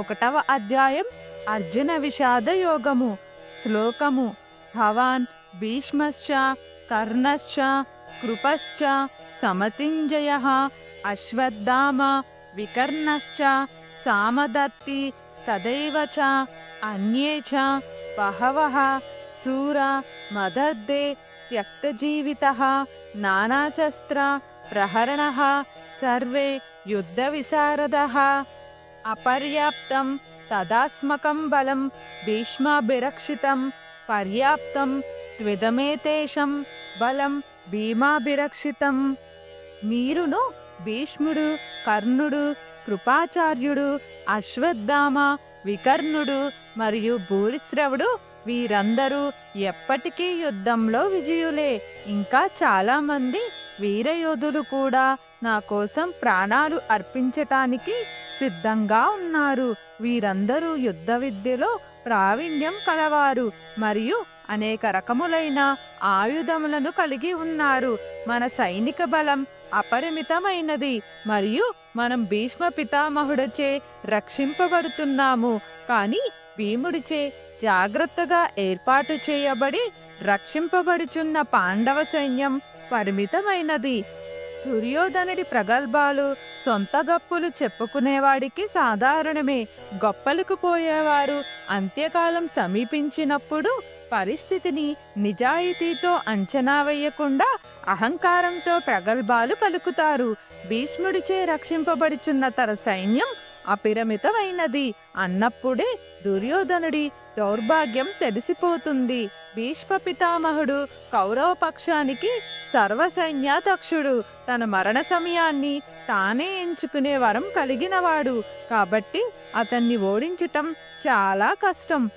ఒకటవ అధ్యాయం అర్జున విషాద యోగము. శ్లోకము. భవాన్ భీష్మశ్చ కర్ణశ్చ కృపశ్చ సమతింజయ అశ్వత్థామ వికర్ణశ్చ సామదత్తి తదైవ చ అన్యే చ బహవః శూర మదద్దే త్యక్తజీవితः నానాశస్త్ర ప్రహరణः సర్వే యుద్ధవిశారదः అపర్యాప్తం తదాస్మకం బలం భీష్మాభిరక్షితం పర్యాప్తం త్విదమేతేషం బలం భీమాభిరక్షితం. మీరును భీష్ముడు కర్ణుడు కృపాచార్యుడు అశ్వత్థామ వికర్ణుడు మరియు భూరిశ్రవుడు వీరందరూ ఎప్పటికీ యుద్ధంలో విజయులే. ఇంకా చాలామంది వీరయోధులు కూడా నా కోసం ప్రాణాలు అర్పించటానికి సిద్ధంగా ఉన్నారు. వీరందరూ యుద్ధ విద్యలో ప్రావీణ్యం కలవారు మరియు అనేక రకములైన ఆయుధములను కలిగి ఉన్నారు. మన సైనిక బలం అపరిమితమైనది మరియు మనం భీష్మ పితామహుడచే రక్షింపబడుతున్నాము. కానీ భీముడిచే జాగ్రత్తగా ఏర్పాటు చేయబడి రక్షింపబడుచున్న పాండవ సైన్యం పరిమితమైనది. దుర్యోధనుడి ప్రగల్భాలు సొంత గప్పులు చెప్పుకునేవాడికి సాధారణమే. గొప్పలకు పోయేవారు అంత్యకాలం సమీపించినప్పుడు పరిస్థితిని నిజాయితీతో అంచనా వేయకుండా అహంకారంతో ప్రగల్భాలు పలుకుతారు. భీష్ముడిచే రక్షింపబడుచున్న తన సైన్యం అపిరమితమైనది అన్నప్పుడే దుర్యోధనుడి దౌర్భాగ్యం తెలిసిపోతుంది. భీష్మ పితామహుడు కౌరవ పక్షానికి సర్వసైన్యాధ్యక్షుడు. తన మరణ సమయాన్ని తానే ఎంచుకునే వరం కలిగినవాడు. కాబట్టి అతన్ని ఓడించటం చాలా కష్టం.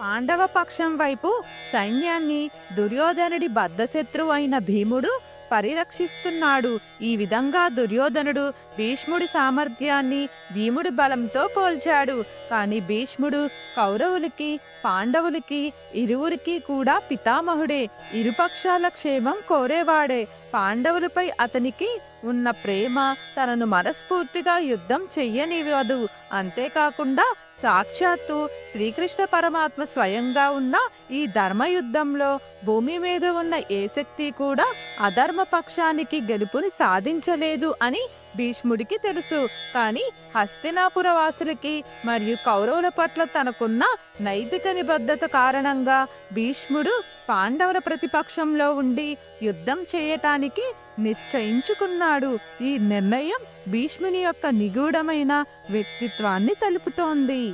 పాండవ పక్షం వైపు సైన్యాన్ని దుర్యోధనుడి బద్ధశత్రువు అయిన భీముడు పరిరక్షిస్తున్నాడు. ఈ విధంగా దుర్యోధనుడు భీష్ముడి సామర్థ్యాన్ని భీముడి బలంతో పోల్చాడు. కానీ భీష్ముడు కౌరవులకి పాండవులకి ఇరువురికి కూడా పితామహుడే. ఇరుపక్షాల క్షేమం కోరేవాడే. పాండవులపై అతనికి ఉన్న ప్రేమ తనను మనస్ఫూర్తిగా యుద్ధం చెయ్యనివ్వదు. అంతేకాకుండా సాక్షాత్తు శ్రీకృష్ణ పరమాత్మ స్వయంగా ఉన్న ఈ ధర్మయుద్ధంలో భూమి మీద ఉన్న ఏ శక్తి కూడా అధర్మ పక్షానికి గెలుపుని సాధించలేదు అని భీష్ముడికి తెలుసు. కానీ హస్తినాపుర వాసులకి మరియు కౌరవుల పట్ల తనకున్న నైతిక నిబద్ధత కారణంగా భీష్ముడు పాండవుల ప్రతిపక్షంలో ఉండి యుద్ధం చేయటానికి నిశ్చయించుకున్నాడు. ఈ నిర్ణయం భీష్ముని యొక్క నిగూఢమైన వ్యక్తిత్వాన్ని తెలుపుతోంది.